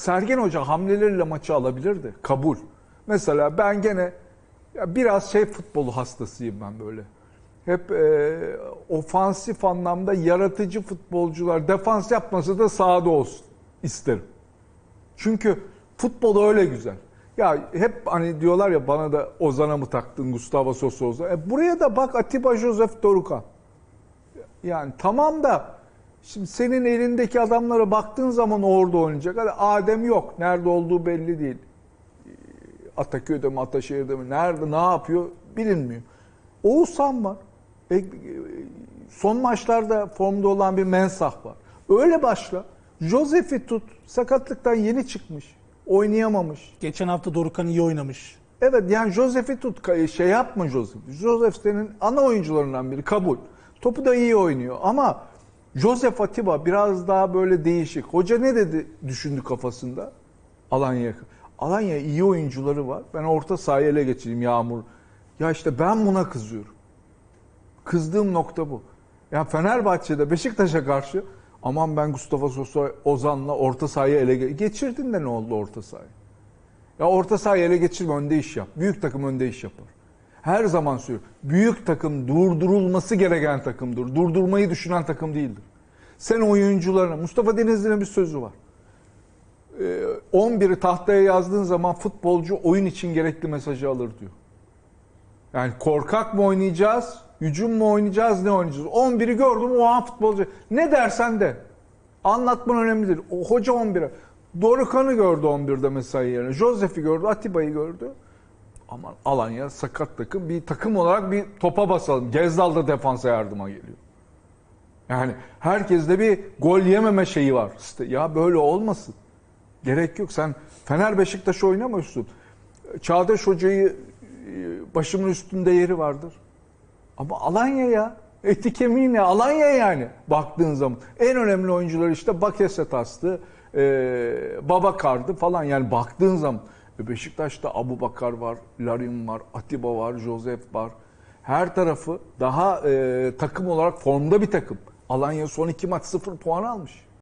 Sergen Hoca hamleleriyle maçı alabilirdi. Kabul. Mesela ben gene ya biraz şey futbolu hastasıyım ben böyle. Hep e, ofansif anlamda yaratıcı futbolcular defans yapmasa da sahada olsun isterim. Çünkü futbol öyle güzel. Ya hep hani diyorlar ya bana da Ozan'a mı taktın Gustavo Sosa Ozan. E buraya da bak Atiba Joseph Dorukan. Yani tamam da şimdi senin elindeki adamlara baktığın zaman orada oynayacak. Hadi Adem yok. Nerede olduğu belli değil. Ataköy'de mi Ataşehir'de mi nerede ne yapıyor bilinmiyor. Oğuzhan var. E, e, son maçlarda formda olan bir mensah var. Öyle başla. Josef'i tut. Sakatlıktan yeni çıkmış. Oynayamamış. Geçen hafta Dorukan iyi oynamış. Evet yani Josef'i tut. Kay- Şey yapma Josef. Josef senin ana oyuncularından biri. Kabul. Topu da iyi oynuyor ama Josef Atiba biraz daha böyle değişik. Hoca ne dedi düşündü kafasında? Alanya. Alanya iyi oyuncuları var. Ben orta sahayı ele geçireyim Yağmur. Ya işte ben buna kızıyorum. Kızdığım nokta bu. Ya Fenerbahçe'de Beşiktaş'a karşı aman ben Mustafa Sosa Ozan'la orta sahayı ele ge- geçirdin de ne oldu orta sahayı? Ya orta sahayı ele geçirme önde iş yap. Büyük takım önde iş yapar. Her zaman söylüyorum. Büyük takım durdurulması gereken takımdır. Durdurmayı düşünen takım değildir. Sen oyuncularına, Mustafa Denizli'nin bir sözü var. Ee, 11'i tahtaya yazdığın zaman futbolcu oyun için gerekli mesajı alır diyor. Yani korkak mı oynayacağız, hücum mu oynayacağız, ne oynayacağız? 11'i gördüm o an futbolcu. Ne dersen de. Anlatman önemli değil. O hoca 11'e. Dorukan'ı gördü 11'de mesai yerine. Josef'i gördü, Atiba'yı gördü. Aman Alanya sakat takım. Bir takım olarak bir topa basalım. Gezdal da defansa yardıma geliyor. Yani herkeste bir gol yememe şeyi var. İşte ya böyle olmasın. Gerek yok. Sen Fener Beşiktaş oynamıyorsun. Çağdaş Hoca'yı e, başımın üstünde yeri vardır. Ama Alanya ya. Eti kemiği ne? Alanya yani baktığın zaman. En önemli oyuncular işte Bakasetas'tı, e, Babakar'dı falan. Yani baktığın zaman. Beşiktaş'ta Abu Bakar var, Larin var, Atiba var, Josef var. Her tarafı daha e, takım olarak formda bir takım. Alanya son iki maç sıfır puan almış.